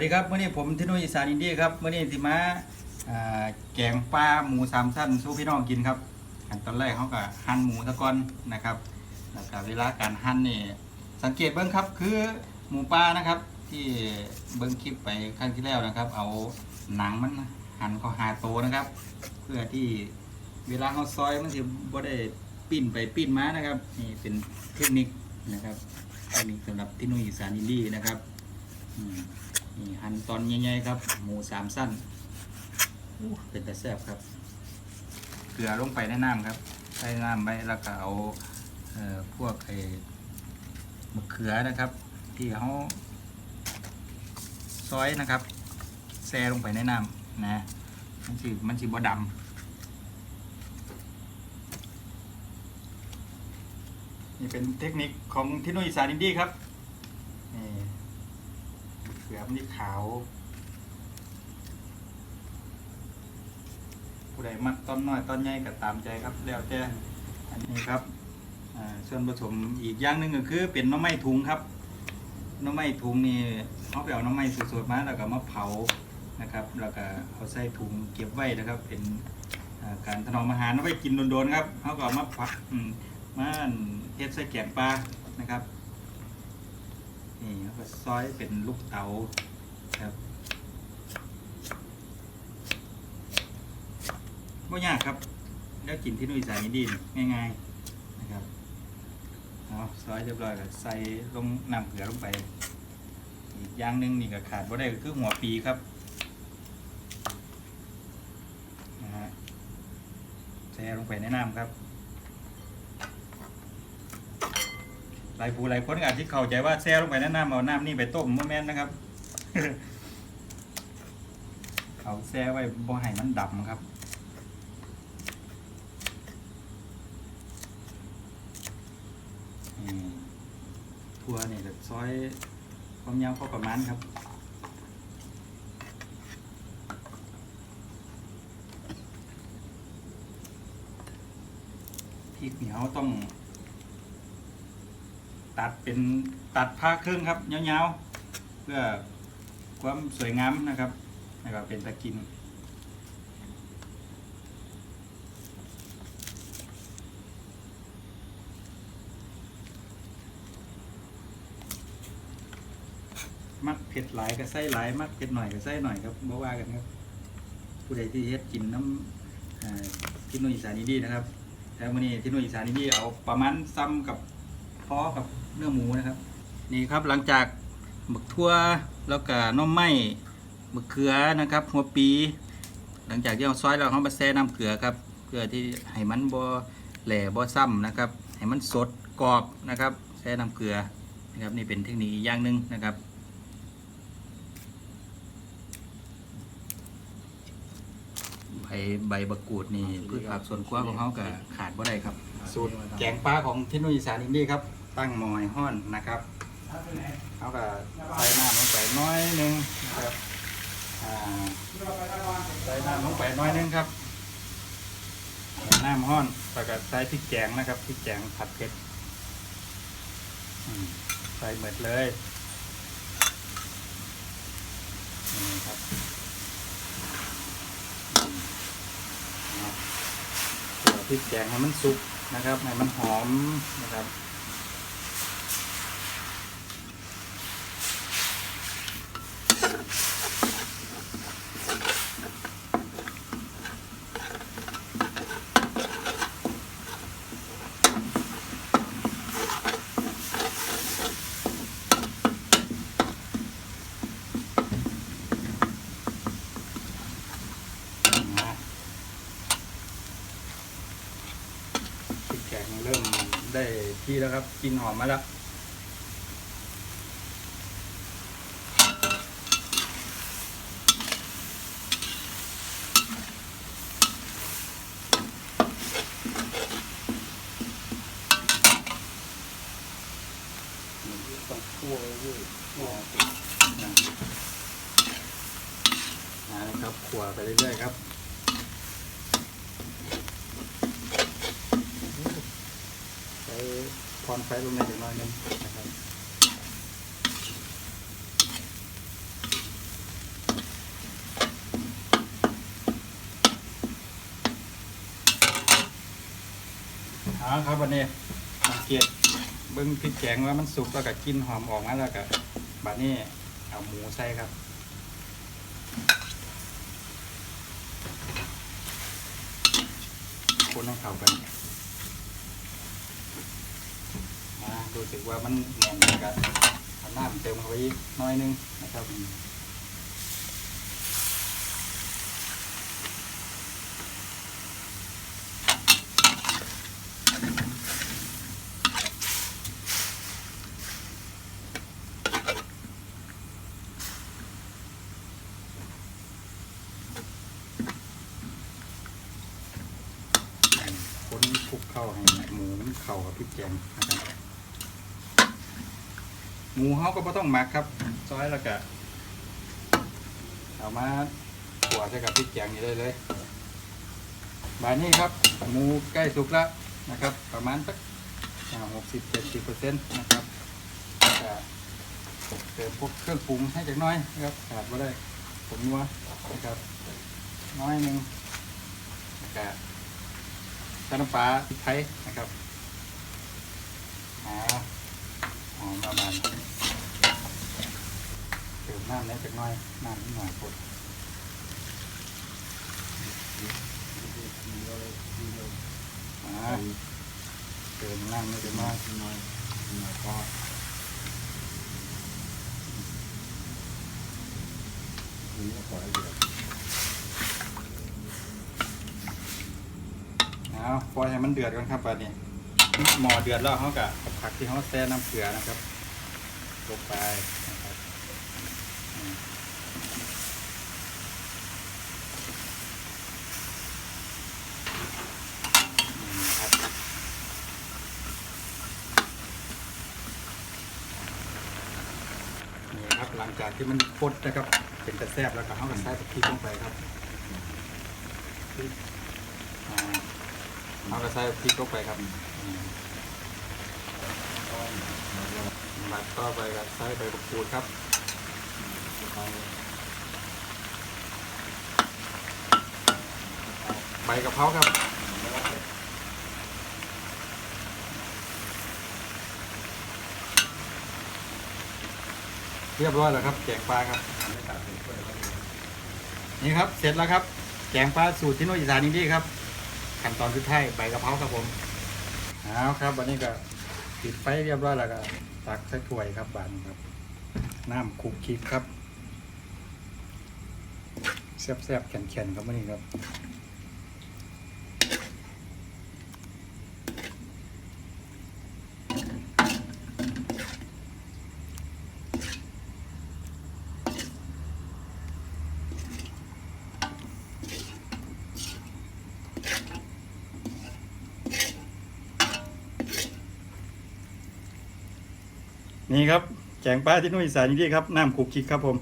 วัสดีครับเมื่อนี้ผมที่นุ่ยอีสานอินดี้ครับเมื่อนี้ที่มาอ่าแกงปลาหมูสามชั้นสู้พี่น้องกินครับขั้นตอนแรกเขาก็หั่นหมูตะกอนนะครับแล้วก็เวลาการหั่นนี่สังเกตเบิ้งครับคือหมูปลานะครับ ที่เบิ้งคลิปไปครั้งที่แล้วนะครับ เอาหนังมันหั่นเขาหาโตนะครับ เพื่อที่เวลาเขาซอยมันจะบ่ได้ปิ้นไปปิ้นมานะครับนี่เป็นเทคนิคนะครับเทคนิคสำหรับที่นุ่ยอีสานอินดี้นะครับ นี่หั่นตอนใหญ่ๆครับ หมูสามสั้นเป็นแต่แซ่บครับ เกลือลงไปในน้ำครับใส่น้ำไปแล้วก็เอาเอ่อพวกไอ้มะเขือนะครับ ที่เขาซอยนะครับแซ่ลงไปในน้ำนะมันสิมันสิบ่ดำนี่เป็นเทคนิคของที่นุ่ยอีสานอินดี้ครับนี่ เขือมันนี่ขาว ผู้ใดมักต้นน้อยต้นใหญ่ก็ตามใจครับ แล้วแต่อันนี้ครับส่วนผสมอีกอย่างหนึ่งก็คือเป็นน้ำไม้ถุงครับน้ำไม้ถุงนี่เขาไปเอาน้ำไม้สดๆมาแล้วก็มาเผานะครับ แล้วก็เอาใส่ถุงเก็บไว้นะครับ เป็นการถนอมอาหารเอาไว้กินโดนๆครับเขาก็มาพักมมาเฮ็ดใส่แกงปลานะครับ นี่แล้วก็ซอยเป็นลูกเต๋าครับไม่ยากครับ แล้วกินที่นุ่ยสายนี้ดีง่ายๆนะครับเอาซอยเรียบร้อยก็ใส่ลงน้ำเกลือลงไป อีกอย่างหนึ่งนี่ก็ขาดบ่ได้ก็คือหัวปีครับนะฮะแช่ลงไปในน้ำครับ หลายผู้หลายคนอาจจะเข้าใจว่าแช่ลงไปนน้ำเอาน้ำนี่ไปต้มโมแม่นนะครับเอาแช่ไว้บ่ให้มันดำครับ ทั่วนี่ก็ซอยความยาวพอประมาณครับพริกเหนียวต้อง ตัดเป็นตัดผ้าครึ่งครับยาๆเพื่อความสวยงามนะครับแล้วก็เป็นตะกินมักเผ็ดหลายก็ใส่หลายมักเผ็ดหน่อยก็ใส่หน่อยครับบ่ว่ากันครับ ผู้ใดที่เฮ็ดกินน้ำที่นุ่ยอีสานีดีนะครับแต่วันนี้ที่นุ่ยอีสานีดีเอาประมาณซ้ำกับ พอกับเนื้อหมูนะครับ นี่ครับหลังจากหมึกทั่วแล้วก็น้มไม้หมึกเขือนะครับ หัวปี หลังจากที่เราซอยเราเขามาแช่น้ำเกลือครับเพื่อที่ให้มันบ่แหล่บ่ซ้ำนะครับให้มันสดกรอบนะครับแช่น้ำเกลือนะครับนี่เป็นเทคนิคอีกอย่างหนึ่งนะครับใบใบบักกูดนี่พืชผักสวนครัวของเขาก็ขาดบ่ได้ครับ สูตรแกงปลาของที่นุ่ยอีสานอินดี้ครับ ตั้งหมอยห้อนนะครับเขาก็ใส่น้ำลงไปน้อยหนึงนะครับใส่น้ำลงไปน้อยหนึงครับให้น้ำห้อนแล้วก็ใส่พริกแกงนะครับพริกแกงผัดเผ็ดใส่หมดเลยนี่ครับตัวพริกแกงให้มันสุก นะครับให้มันหอมนะครับนะพริกแกงเริ่มได้ ทีแล้วครับกลินหอมมาแล้วต้องคั่วเว้ยคั่วนะครับขัวไปเรื่อยๆครับ อนไฟลงในอย่างน้อยนึงนะครับเอาครับวันนี้สังเกตเบิ้งพริกแกงว่ามันสุกแล้วก็กินหอมออกนะแล้วก็บัดนี้เอาหมูใส่ครับคนให้เข้ากัน รู้สึกว่ามันแน่นแล้วก็เอาน้ำเติมเข้าไปอีกน้อยนึงนะครับคนคลุกเข้าให้หมูมันเข้ากับพริกแกงนะครับ หมูเขาก็ไม่ต้องหมักครับ ซอยแล้วก็เอามาขัวใส่กับพริกแกงนี่ได้เลยบานี้ครับหมูใกล้สุกแล้วนะครับ ประมาณสักหกสิบเจ็ดสิบเปอร์เซ็นต์นะครับเติมพวกเครื่องปรุงให้จักน้อยนะครับขาดไม่ได้ผมนัวนะครับ น้อยหนึ่งแล้วก็ใส่น้ำปลาพริกไทยนะครับอ่าหอมประมาณเติม น้ำนิดจักน่อยน้ำนิดหน่อยกดอ่าเติมน้ำนิดจักหน่อยหน่อยหน่อยก็เอาปล่อยให้มันเดือดก่อนครับบัดนี้หม้อเดือดแล้วเขากะเอาผักที่เขาแช่น้ำเกลือนะครับลงไปนะครับอืมนี่ครับ ครับ หลังจากที่มันพดนะครับ เป็นกระแซบแล้วก็เขาก็ใส่พริกลงไปครับพริกอ่าเขาก็ใส่พริกลงไปครับอืมบัดต่อไปก็ใส่ใบมะกรูดครับใบกะเพราครับ เรียบร้อยแล้วครับแกงปลาครับนี่ครับ เสร็จแล้วครับ แกงปลาสูตรที่โนอีสานอินดี้ครับขั้นตอนสุดท้ายใบกะเพราครับผมเอาครับวันนี้ก็ปิดไฟเรียบร้อยแล้วก็ตักใส่ถ้วยครับบานครับ น้ำคุกคิกครับแซ่บๆแข็งๆครับวันนี้ครับ นี่ครับแกงปลาที่นุ่ยสานนี่ครับน้ำคุกคิกครับผม